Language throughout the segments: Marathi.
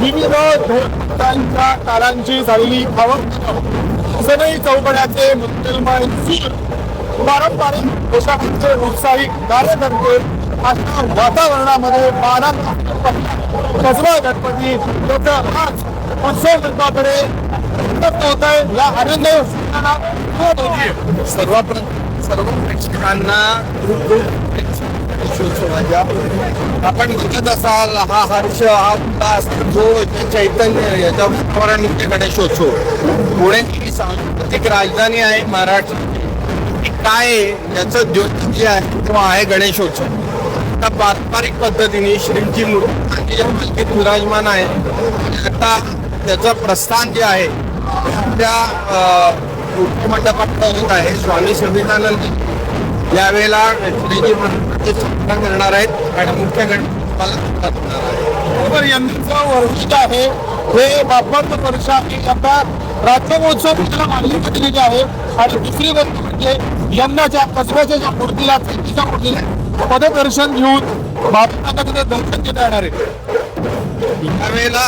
विविध ढोलकांच्या तालांची झालेली आवक सनई चौकड्याचे मुसलमान सूर पारंपरिक पोशाखांचे उत्साही कार्यकर्ते अशा वातावरणामध्ये बारा कसबा गणपती याचं आज उत्सव मंडळाकडे होत आहे या आनंद उत्सवाला सर्वप्रथम सर्व प्रेक्षकांना खूप खूप आपण बघत असाल हा हर्ष हा उल्हास जो चैतन्य याच्या वातावरण म्हणजे गणेशोत्सव पुणे ही सांस्कृतिक राजधानी आहे महाराष्ट्र काय आहे, याचं द्योतक जे आहे तो आहे गणेशोत्सव. आता पारंपरिक पद्धतीने श्रींची मूर्ती ज्या पालखीत विराजमान आहे. आता त्याचं प्रस्थान जे आहे त्या मंडपात होत आहे स्वामी संविधानंद यावेळेला करणार आहेत आणि मुख्य बरोबर यंदाचं वर्ष आहे. हे बाप्पाचं वर्ष आता राज्य महोत्सव मानली गेलेली आहे. आणि दुसरी गोष्ट म्हणजे यंदाच्या कसब्याच्या ज्या मूर्तीला चैतीच्या मूर्तीला पददर्शन घेऊन बाप्पाला तिथे दर्शन घेता येणार आहे. यावेळेला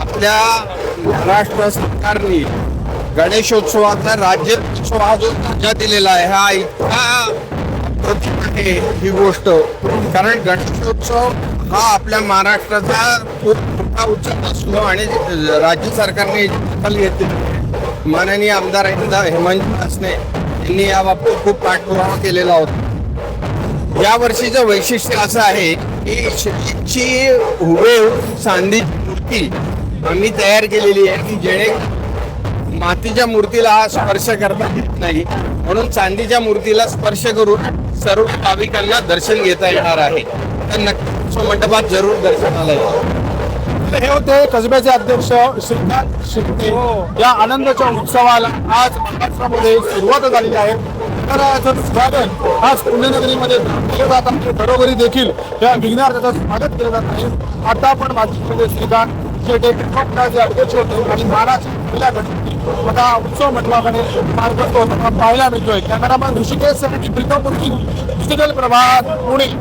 आपल्या महाराष्ट्र सरकारने गणेशोत्सवाचा राज्योत्सव हा जो दर्जा दिलेला आहे हा इतका अप्रतिम आहे ही गोष्ट कारण गणेशोत्सव हा आपल्या महाराष्ट्राचा खूप मोठा उत्सव असतो आणि राज्य सरकारने दखल घेतली माननीय आमदार एकदा हेमंत असणे यांनी या बाबतीत खूप पाठपुरावा केलेला होता. या वर्षीचं वैशिष्ट्य असं आहे की शेतीची हुबेहूब सांधी मूर्ती आम्ही तयार केलेली आहे की जेणे मातीच्या मूर्तीला स्पर्श करता येत नाही. म्हणून चांदीच्या मूर्तीला स्पर्श करून सर्व भाविकांना दर्शन घेता येणार आहे. तर नक्कीच मंडपात जरूर दर्शनाला या. हे होते कसब्याचे अध्यक्ष श्रीकांत शिंदे. या आनंदाच्या उत्सवाला आज महाराष्ट्रामध्ये सुरुवात झालेली आहे. तर याचं स्वागत आज पुण्यनगरीमध्ये केलं जात आहे घरोघरी देखील या विघ्नार्थाचं स्वागत केलं जात आहे. आता आपण माझ्यामध्ये श्रीकांत शेटे जे अध्यक्ष होते आणि महाराष्ट्र जिल्हा गणपती आता उत्सव मंडळाकडे मार्ग पाहायला मिळतोय. कॅमेरामॅन ऋषिकेशसाठी प्रीतम मुर्ती डिजिटल प्रभात पुणे.